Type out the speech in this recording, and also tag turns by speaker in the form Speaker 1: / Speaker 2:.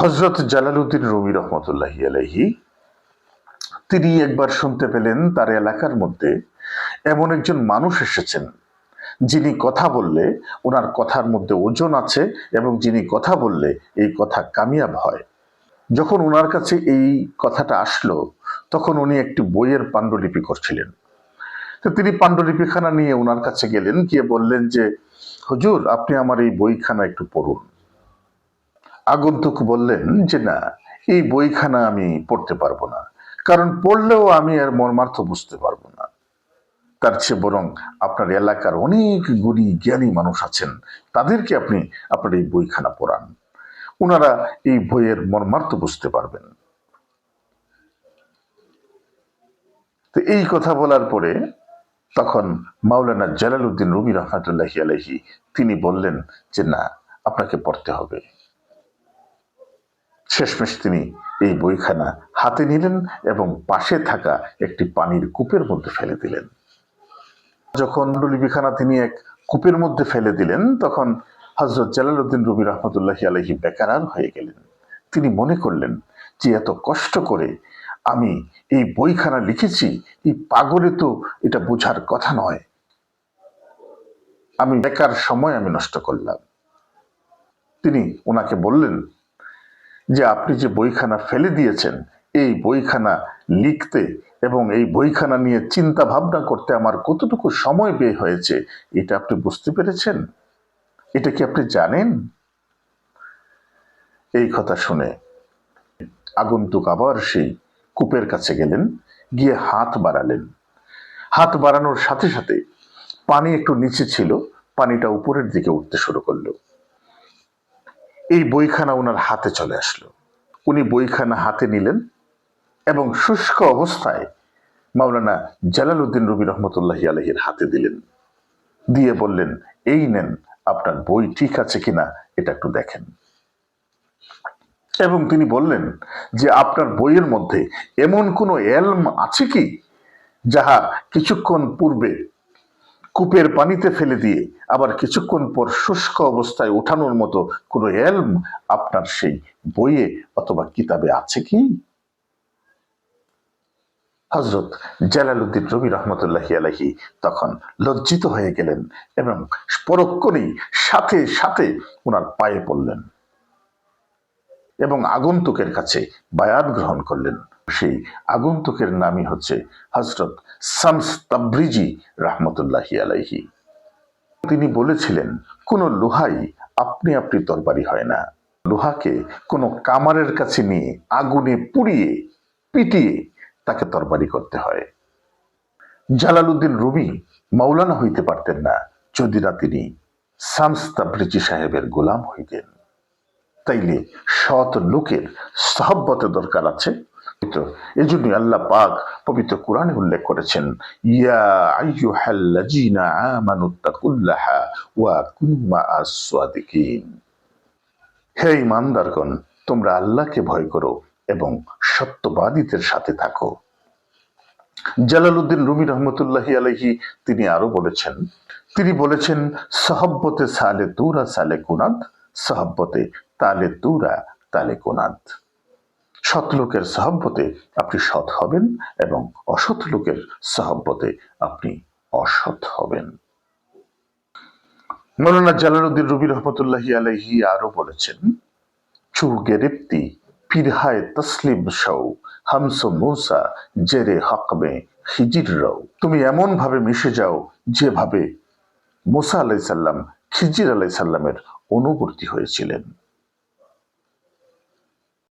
Speaker 1: হজরত Jalaluddin Rumi রহমতুল্লাহি আলহি তিনি একবার শুনতে পেলেন তার এলাকার মধ্যে এমন একজন মানুষ এসেছেন, যিনি কথা বললে ওনার কথার মধ্যে ওজন আছে এবং যিনি কথা বললে এই কথা কামিয়াব হয়। যখন ওনার কাছে এই কথাটা আসলো, তখন উনি একটি বইয়ের পাণ্ডুলিপি করছিলেন। তো তিনি পাণ্ডুলিপিখানা নিয়ে ওনার কাছে গেলেন, গিয়ে বললেন যে, হুজুর, আপনি আমার এই বইখানা একটু পড়ুন। আগন্তুক বললেন যে, না, এই বইখানা আমি পড়তে পারব না। কারণ পড়লেও আমি এর মর্মার্থ বুঝতে পারব না। তার চেয়ে বরং আপনার এলাকার অনেক গুণী জ্ঞানী মানুষ আছেন। তাদেরকে আপনি আপনার এই বইখানা পড়ান। ওনারা এই বইয়ের মর্মার্থ বুঝতে পারবেন। তো এই কথা বলার পরে তখন মাওলানা জালালউদ্দিন রুমি রহমাতুল্লাহি আলহি তিনি বললেন যে, না, আপনাকে পড়তে হবে। শেষমেশ তিনি এই বইখানা হাতে নিলেন এবং পাশে থাকা একটি পানির কূপের মধ্যে ফেলে দিলেন। যখন লিপিখানা তিনি এক কূপের মধ্যে ফেলে দিলেন, তখন হজরত জালালউদ্দিন রবি রহমতুল্লাহি আলহি বেকারার হয়ে গেলেন। তিনি মনে করলেন যে এত কষ্ট করে আমি এই বইখানা লিখেছি, এই পাগলে তো এটা বোঝার কথা নয়। আমি বেকার সময় আমি নষ্ট করলাম। তিনি ওনাকে বললেন যে আপনি যে বইখানা ফেলে দিয়েছেন, এই বইখানা লিখতে এবং এই বইখানা নিয়ে চিন্তা ভাবনা করতে আমার কতটুকু সময় ব্যয় হয়েছে, এটা আপনি বুঝতে পেরেছেন? এটা কি আপনি জানেন? এই কথা শুনে আগন্তুক আবার সেই কূপের কাছে গেলেন, গিয়ে হাত বাড়ালেন। হাত বাড়ানোর সাথে সাথে পানি একটু নিচে ছিল, পানিটা উপরের দিকে উঠতে শুরু করল। এই বইখানা ওনার হাতে চলে আসলো। উনি বইখানা হাতে নিলেন এবং শুষ্ক অবস্থায় মাওলানা জালালউদ্দিন রবি রহমতুল্লাহ আলহির হাতে দিলেন। দিয়ে বললেন, এই নেন, আপনার বই ঠিক আছে কিনা এটা একটু দেখেন। এবং তিনি বললেন যে, আপনার বইয়ের মধ্যে এমন কোনো এলম আছে কি, যাহা কিছুক্ষণ পূর্বে কূপের পানিতে ফেলে দিয়ে আবার কিছুক্ষণ পর শুষ্ক অবস্থায় ওঠানোর মতো কোনো এলম আপনার সেই বইয়ে অথবা কিতাবে আছে কি? হজরত জালালউদ্দিন রবি রহমতুল্লাহি আলহি তখন লজ্জিত হয়ে গেলেন এবং পরক্ষণেই সাথে সাথে ওনার পায়ে পড়লেন এবং আগন্তুকের কাছে বায়াত গ্রহণ করলেন। সেই আগন্তুকের নামই হচ্ছে হজরত শামস তাবরিজি রহমতুল্লাহি আলাইহি। তিনি বলেছিলেন, কোন লোহাই আপনি আপনি তরবারি হয় না। লোহাকে কোনো কামারের কাছে নিয়ে আগুনে পুড়িয়ে, পিটিয়ে তাকে তরবারি করতে হয়। জালালউদ্দিন রুমি মাওলানা হইতে পারতেন না যদি না তিনি শামস তাবরিজি সাহেবের গোলাম হইতেন। তাইলে সৎ লোকের সহব্বতের দরকার আছে? এই আল্লাহ পাক পবিত্র কোরআনে উল্লেখ করেছেন, ইয়া আমানুত্তাকুল্লাহা ওয়া হে ইমানদারগণ তোমরা আল্লাহকে ভয় করো এবং সত্যবাদীদের সাথে থাকো। জালালউদ্দিন রুমি রহমতুল্লাহি আলহি তিনি আরও বলেছেন, তিনি বলেছেন, সহব্বতে সালে তুরা সালে কুনাদ সহব্বতে তালে তুরা তালে কোনাদ সৎ লোকের সহব্বতে আপনি সৎ হবেন এবং অসৎ লোকের সহব্বতে আপনি অসৎ হবেন। মৌলানা জালালউদ্দিন রবি রহমতুল্লাহি আলহি আরও বলেছেন চু গেরেপ্তি ফিরহায় তসলিম সৌ হামস মৌসা, জেরে হকমে খিজির রও। তুমি এমন ভাবে মিশে যাও যেভাবে মুসা আলাইসাল্লাম খিজির আলাইসাল্লামের অনুবর্তী হয়েছিলেন।